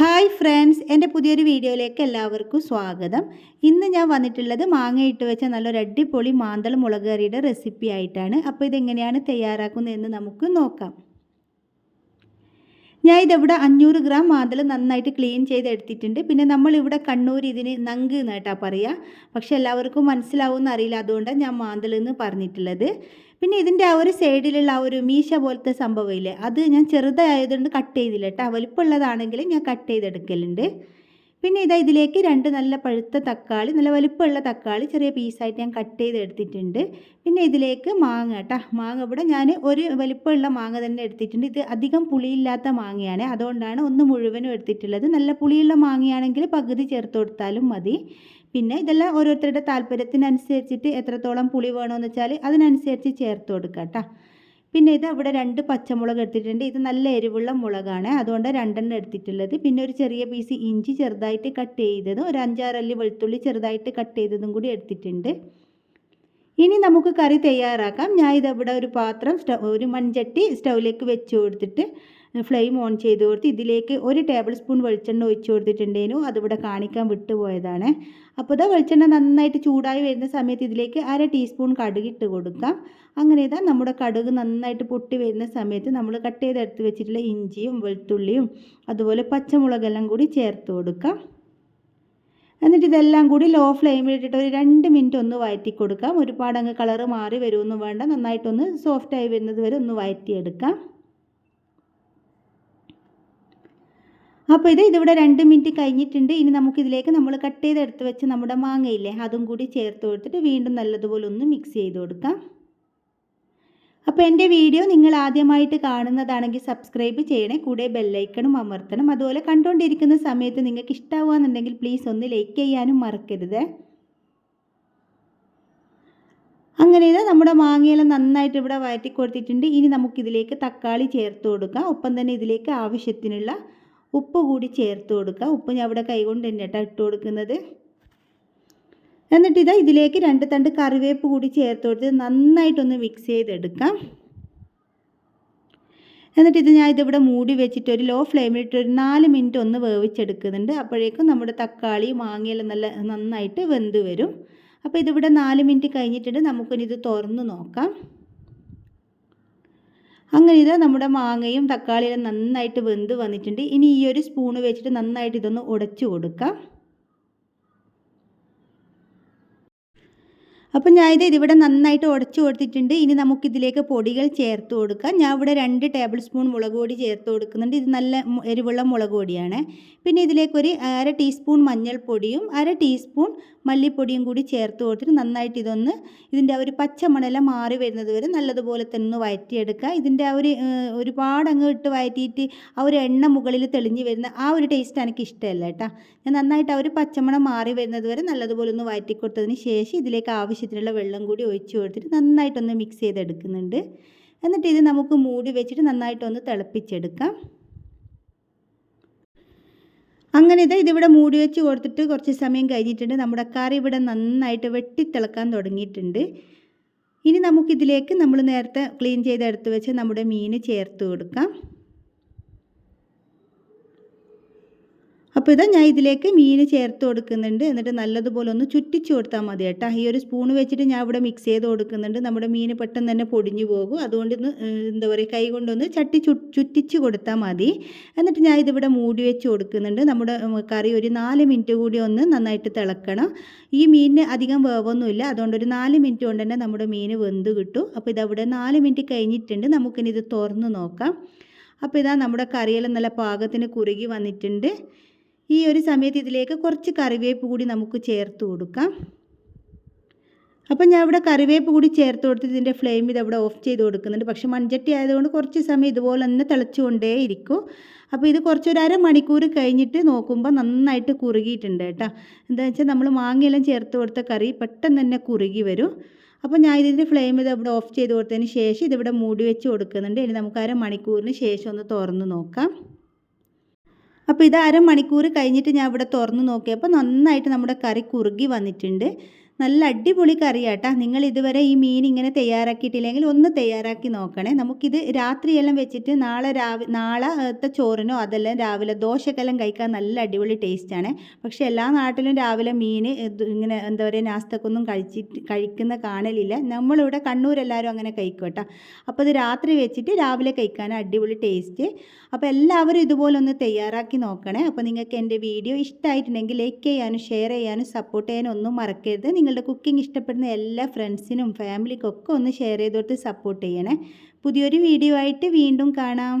Hi friends എന്റെ പുതിയൊരു വീഡിയോയിലേക്ക് എല്ലാവർക്കും സ്വാഗതം. ഇന്ന് ഞാൻ വന്നിട്ടുള്ളത് മാങ്ങയിട്ട് വെച്ച നല്ലൊരു അടിപൊളി മാന്തൾ മുളക് കറിയുടെ റെസിപ്പി ആയിട്ടാണ്. അപ്പോൾ ഇതെങ്ങനെയാണ് തയ്യാറാക്കുന്നതെന്ന് നമുക്ക് നോക്കാം. ഞാൻ ഇതിവിടെ അഞ്ഞൂറ് ഗ്രാം മാതൽ നന്നായിട്ട് ക്ലീൻ ചെയ്ത് എടുത്തിട്ടുണ്ട്. പിന്നെ നമ്മളിവിടെ കണ്ണൂർ ഇതിന് നങ്ക് എന്നായിട്ടാ പറയുക പക്ഷെ എല്ലാവർക്കും മനസ്സിലാവും അറിയില്ല. അതുകൊണ്ടാണ് ഞാൻ മാതൽ എന്ന് പറഞ്ഞിട്ടുള്ളത്. പിന്നെ ഇതിന്റെ ആ ഒരു സൈഡിലുള്ള ആ ഒരു മീശ പോലത്തെ സംഭവമില്ലേ അത് ഞാൻ ചെറുതായതുകൊണ്ട് കട്ട് ചെയ്തില്ല കേട്ടോ. വലിപ്പമുള്ളതാണെങ്കിൽ ഞാൻ കട്ട് ചെയ്തെടുക്കലുണ്ട്. പിന്നെ ഇതാ ഇതിലേക്ക് രണ്ട് നല്ല പഴുത്ത തക്കാളി നല്ല വലുപ്പമുള്ള തക്കാളി ചെറിയ പീസായിട്ട് ഞാൻ കട്ട് ചെയ്ത് എടുത്തിട്ടുണ്ട് പിന്നെ ഇതിലേക്ക് മാങ്ങ കേട്ടോ മാങ്ങ ഇവിടെ ഞാൻ ഒരു വലിപ്പമുള്ള മാങ്ങ തന്നെ എടുത്തിട്ടുണ്ട്. ഇത് അധികം പുളിയില്ലാത്ത മാങ്ങയാണ്. അതുകൊണ്ടാണ് ഒന്ന് മുഴുവനും എടുത്തിട്ടുള്ളത്. നല്ല പുളിയുള്ള മാങ്ങയാണെങ്കിൽ പകുതി ചേർത്ത് കൊടുത്താലും മതി. പിന്നെ ഇതെല്ലാം ഓരോരുത്തരുടെ താല്പര്യത്തിനനുസരിച്ചിട്ട് എത്രത്തോളം പുളി വേണമെന്ന് വെച്ചാൽ അതിനനുസരിച്ച് ചേർത്ത് കൊടുക്കാം കേട്ടോ പിന്നെ ഇത് ഇവിടെ രണ്ട് പച്ചമുളക് എടുത്തിട്ടുണ്ട്. ഇത് നല്ല എരിവുള്ള മുളകാണ്. അതുകൊണ്ട് രണ്ടെണ്ണം എടുത്തിട്ടുള്ളത്. പിന്നെ ഒരു ചെറിയ പീസ് ഇഞ്ചി ചെറുതായിട്ട് കട്ട് ചെയ്തതും ഒരു അഞ്ചാറല്ലി വെളുത്തുള്ളി ചെറുതായിട്ട് കട്ട് ചെയ്തതും കൂടി എടുത്തിട്ടുണ്ട്. ഇനി നമുക്ക് കറി തയ്യാറാക്കാം. ഞാൻ ഇതവിടെ ഒരു പാത്രം സ്റ്റൗ ഒരു മൺചട്ടി സ്റ്റൗവിലേക്ക് വെച്ച് കൊടുത്തിട്ട് ഫ്ലെയിം ഓൺ ചെയ്ത് കൊടുത്ത് ഇതിലേക്ക് ഒരു ടേബിൾ സ്പൂൺ വെളിച്ചെണ്ണ ഒഴിച്ച് കൊടുത്തിട്ടുണ്ടേനു. അതിവിടെ കാണിക്കാൻ വിട്ടുപോയതാണ്. അപ്പോൾ ഇതാ വെളിച്ചെണ്ണ നന്നായിട്ട് ചൂടായി വരുന്ന സമയത്ത് ഇതിലേക്ക് അര ടീസ്പൂൺ കടുക് ഇട്ട് കൊടുക്കാം. അങ്ങനെ ഇതാ നമ്മുടെ കടുക് നന്നായിട്ട് പൊട്ടി വരുന്ന സമയത്ത് നമ്മൾ കട്ട് ചെയ്തെടുത്ത് വെച്ചിട്ടുള്ള ഇഞ്ചിയും വെളുത്തുള്ളിയും അതുപോലെ പച്ചമുളകെല്ലാം കൂടി ചേർത്ത് കൊടുക്കാം. എന്നിട്ട് ഇതെല്ലാം കൂടി ലോ ഫ്ലെയിമിൽ ഇട്ടിട്ട് ഒരു രണ്ട് മിനിറ്റ് ഒന്ന് വഴറ്റി കൊടുക്കാം. ഒരുപാട് അങ്ങ് കളറ് മാറി വരുമൊന്നും വേണ്ട. നന്നായിട്ടൊന്ന് സോഫ്റ്റായി വരുന്നത് വരെ ഒന്ന് വഴറ്റിയെടുക്കാം അപ്പോൾ ഇത് ഇതിവിടെ രണ്ട് മിനിറ്റ് കഴിഞ്ഞിട്ടുണ്ട്. ഇനി നമുക്കിതിലേക്ക് നമ്മൾ കട്ട് ചെയ്തെടുത്ത് വെച്ച് നമ്മുടെ മാങ്ങയില്ലേ അതും കൂടി ചേർത്ത് കൊടുത്തിട്ട് വീണ്ടും നല്ലതുപോലെ ഒന്ന് മിക്സ് ചെയ്ത് കൊടുക്കാം. അപ്പോൾ എന്റെ വീഡിയോ നിങ്ങൾ ആദ്യമായിട്ട് കാണുന്നതാണെങ്കിൽ സബ്സ്ക്രൈബ് ചെയ്യണേ കൂടെ ബെല്ലൈക്കണും അമർത്തണം. അതുപോലെ കണ്ടുകൊണ്ടിരിക്കുന്ന സമയത്ത് നിങ്ങൾക്ക് ഇഷ്ടമാവുകയെന്നുണ്ടെങ്കിൽ പ്ലീസ് ഒന്ന് ലൈക്ക് ചെയ്യാനും മറക്കരുത്. അങ്ങനെ ഇത് നമ്മുടെ മാങ്ങയെല്ലാം നന്നായിട്ട് ഇവിടെ വഴറ്റി കൊടുത്തിട്ടുണ്ട്. ഇനി നമുക്കിതിലേക്ക് തക്കാളി ചേർത്ത് കൊടുക്കാം. ഒപ്പം തന്നെ ഇതിലേക്ക് ആവശ്യത്തിനുള്ള ഉപ്പ് കൂടി ചേർത്ത് കൊടുക്കുക. ഉപ്പ് ഞാൻ ഇവിടെ കൈകൊണ്ട് തന്നെ കേട്ടോ ഇട്ട് കൊടുക്കുന്നത്. എന്നിട്ട് ഇതാ ഇതിലേക്ക് രണ്ട് തണ്ട് കറിവേപ്പ് കൂടി ചേർത്ത് കൊടുത്ത് നന്നായിട്ടൊന്ന് മിക്സ് ചെയ്തെടുക്കാം. എന്നിട്ട് ഇത് ഞാൻ ഇതിവിടെ മൂടി വെച്ചിട്ട് ഒരു ലോ ഫ്ലെയിമിലിട്ട് ഒരു നാല് മിനിറ്റ് ഒന്ന് വേവിച്ചെടുക്കുന്നുണ്ട്. അപ്പോഴേക്കും നമ്മുടെ തക്കാളി മാങ്ങയെല്ലാം നല്ല നന്നായിട്ട് വെന്ത് വരും. അപ്പോൾ ഇതിവിടെ നാല് മിനിറ്റ് കഴിഞ്ഞിട്ടുണ്ട്. നമുക്കിനി ഇത് തുറന്ന് നോക്കാം. അങ്ങനെ ഇത് നമ്മുടെ മാങ്ങയും തക്കാളിയും നന്നായിട്ട് വെന്ത് വന്നിട്ടുണ്ട്. ഇനി ഈ ഒരു സ്പൂണ് വെച്ചിട്ട് നന്നായിട്ട് ഇതൊന്ന് ഉടച്ചു കൊടുക്കാം. അപ്പം ഞാനിത് ഇതിവിടെ നന്നായിട്ട് ഉടച്ചു കൊടുത്തിട്ടുണ്ട്. ഇനി നമുക്കിതിലേക്ക് പൊടികൾ ചേർത്ത് കൊടുക്കാം. ഞാൻ ഇവിടെ രണ്ട് ടേബിൾ സ്പൂൺ മുളക് പൊടി ചേർത്ത് കൊടുക്കുന്നുണ്ട്. ഇത് നല്ല എരിവുള്ള മുളക് പൊടിയാണ്. പിന്നെ ഇതിലേക്കൊരു അര ടീസ്പൂൺ മഞ്ഞൾപ്പൊടിയും അര ടീസ്പൂൺ മല്ലിപ്പൊടിയും കൂടി ചേർത്ത് കൊടുത്തിട്ട് നന്നായിട്ട് ഇതൊന്ന് ഇതിന്റെ ആ ഒരു പച്ചമണെല്ലാം മാറി വരുന്നത് വരെ നല്ലതുപോലെ തന്നെ ഒന്ന് വയറ്റിയെടുക്കുക. ഇതിന്റെ ആ ഒരു ഒരുപാട് അങ്ങ് ഇട്ട് വയറ്റിയിട്ട് ആ ഒരു എണ്ണ മുകളിൽ തെളിഞ്ഞ് വരുന്ന ആ ഒരു ടേസ്റ്റ് എനിക്ക് ഇഷ്ടമല്ല കേട്ടോ. ഞാൻ നന്നായിട്ട് ആ ഒരു പച്ചമണം മാറി വരുന്നത് വരെ നല്ലതുപോലെ ഒന്ന് വയറ്റി കൊടുത്തതിന് ശേഷം ഇതിലേക്ക് ആവശ്യത്തിനുള്ള വെള്ളം കൂടി ഒഴിച്ചു കൊടുത്തിട്ട് നന്നായിട്ടൊന്ന് മിക്സ് ചെയ്തെടുക്കുന്നുണ്ട്. എന്നിട്ട് ഇത് നമുക്ക് മൂടി വെച്ചിട്ട് നന്നായിട്ടൊന്ന് തിളപ്പിച്ചെടുക്കാം. അങ്ങനെ ഇത് ഇതിവിടെ മൂടി വെച്ച് കൊടുത്തിട്ട് കുറച്ച് സമയം കഴിഞ്ഞിട്ടുണ്ട്. നമ്മുടെ കറി ഇവിടെ നന്നായിട്ട് വെട്ടിത്തിളക്കാൻ തുടങ്ങിയിട്ടുണ്ട്. ഇനി നമുക്കിതിലേക്ക് നമ്മൾ നേരത്തെ ക്ലീൻ ചെയ്തെടുത്ത് വെച്ച് നമ്മുടെ മീൻ ചേർത്ത് കൊടുക്കാം. അപ്പോൾ ഇതാ ഞാൻ ഇതിലേക്ക് മീൻ ചേർത്ത് കൊടുക്കുന്നുണ്ട്. എന്നിട്ട് നല്ലതുപോലെ ഒന്ന് ചുറ്റിച്ച് കൊടുത്താൽ മതി കേട്ടോ. ഈ ഒരു സ്പൂൺ വെച്ചിട്ട് ഞാൻ ഇവിടെ മിക്സ് ചെയ്ത് കൊടുക്കുന്നുണ്ട്. നമ്മുടെ മീൻ പെട്ടെന്ന് തന്നെ പൊടിഞ്ഞു പോകും. അതുകൊണ്ട് ഇന്ന് എന്താ പറയുക കൈ കൊണ്ടൊന്ന് ചട്ടി ചുറ്റിച്ച് കൊടുത്താൽ മതി. എന്നിട്ട് ഞാൻ ഇതിവിടെ മൂടി വെച്ച് കൊടുക്കുന്നുണ്ട്. നമ്മുടെ കറി ഒരു നാല് മിനിറ്റ് കൂടി ഒന്ന് നന്നായിട്ട് തിളക്കണം. ഈ മീനിന് അധികം വേവൊന്നുമില്ല. അതുകൊണ്ട് ഒരു നാല് മിനിറ്റ് കൊണ്ട് തന്നെ നമ്മുടെ മീൻ വെന്ത് കിട്ടും. അപ്പോൾ ഇതവിടെ നാല് മിനിറ്റ് കഴിഞ്ഞിട്ടുണ്ട്. നമുക്കിനി ഇത് തുറന്ന് നോക്കാം. അപ്പോൾ ഇതാ നമ്മുടെ കറിയെല്ലാം നല്ല പാകത്തിന് കുറുകി വന്നിട്ടുണ്ട്. ഈ ഒരു സമയത്ത് ഇതിലേക്ക് കുറച്ച് കറിവേപ്പ് കൂടി നമുക്ക് ചേർത്ത് കൊടുക്കാം. അപ്പം ഞാൻ ഇവിടെ കറിവേപ്പ് കൂടി ചേർത്ത് കൊടുത്ത് ഇതിന്റെ ഫ്ലെയിം ഇത് അവിടെ ഓഫ് ചെയ്ത് കൊടുക്കുന്നുണ്ട്. പക്ഷെ മൺചട്ടി ആയതുകൊണ്ട് കുറച്ച് സമയം ഇതുപോലെ തന്നെ തിളച്ചുകൊണ്ടേ ഇരിക്കും. അപ്പോൾ ഇത് കുറച്ചൊരു അരമണിക്കൂർ കഴിഞ്ഞിട്ട് നോക്കുമ്പോൾ നന്നായിട്ട് കുറുകിയിട്ടുണ്ട് കേട്ടോ. എന്താ വെച്ചാൽ നമ്മൾ മാങ്ങയെല്ലാം ചേർത്ത് കൊടുത്ത കറി പെട്ടെന്ന് തന്നെ കുറുകി വരും. അപ്പോൾ ഞാൻ ഇതിന്റെ ഫ്ലെയിം ഇത് ഇവിടെ ഓഫ് ചെയ്ത് കൊടുത്തതിന് ശേഷം ഇതിവിടെ മൂടി വെച്ച് കൊടുക്കുന്നുണ്ട്. ഇനി നമുക്ക് അരമണിക്കൂറിന് ശേഷം ഒന്ന് തുറന്ന് നോക്കാം. അപ്പോൾ ഇത് അരമണിക്കൂർ കഴിഞ്ഞിട്ട് ഞാൻ ഇവിടെ തുറന്ന് നോക്കിയപ്പോൾ നന്നായിട്ട് നമ്മുടെ കറി കുറുകി വന്നിട്ടുണ്ട്. നല്ല അടിപൊളി കറിയാട്ടാ. നിങ്ങൾ ഇതുവരെ ഈ മീൻ ഇങ്ങനെ തയ്യാറാക്കിയിട്ടില്ലെങ്കിൽ ഒന്ന് തയ്യാറാക്കി നോക്കണേ. നമുക്കിത് രാത്രിയെല്ലാം വെച്ചിട്ട് നാളെ രാവി നാളത്തെ ചോറിനോ അതെല്ലാം രാവിലെ ദോശക്കെല്ലാം കഴിക്കാൻ നല്ല അടിപൊളി ടേസ്റ്റാണ്. പക്ഷേ എല്ലാ നാട്ടിലും രാവിലെ മീൻ ഇങ്ങനെ എന്താ പറയുക നാസ്തക്കൊന്നും കഴിച്ചിട്ട് കഴിക്കുന്ന കാണലില്ല. നമ്മളിവിടെ കണ്ണൂരെല്ലാവരും അങ്ങനെ കഴിക്കും കേട്ടോ അപ്പോൾ ഇത് രാത്രി വെച്ചിട്ട് രാവിലെ കഴിക്കാൻ അടിപൊളി ടേസ്റ്റ്. അപ്പോൾ എല്ലാവരും ഇതുപോലെ ഒന്ന് തയ്യാറാക്കി നോക്കണേ. അപ്പോൾ നിങ്ങൾക്ക് എന്റെ വീഡിയോ ഇഷ്ടമായിട്ടുണ്ടെങ്കിൽ ലൈക്ക് ചെയ്യാനും ഷെയർ ചെയ്യാനും സപ്പോർട്ട് ചെയ്യാനും ഒന്നും മറക്കരുത്. നിങ്ങളുടെ കുക്കിംഗ് ഇഷ്ടപ്പെടുന്ന എല്ലാ ഫ്രണ്ട്സിനും ഫാമിലിക്കൊക്കെ ഒന്ന് ഷെയർ ചെയ്ത് കൊടുത്ത് സപ്പോർട്ട് ചെയ്യണേ. പുതിയൊരു വീഡിയോ ആയിട്ട് വീണ്ടും കാണാം.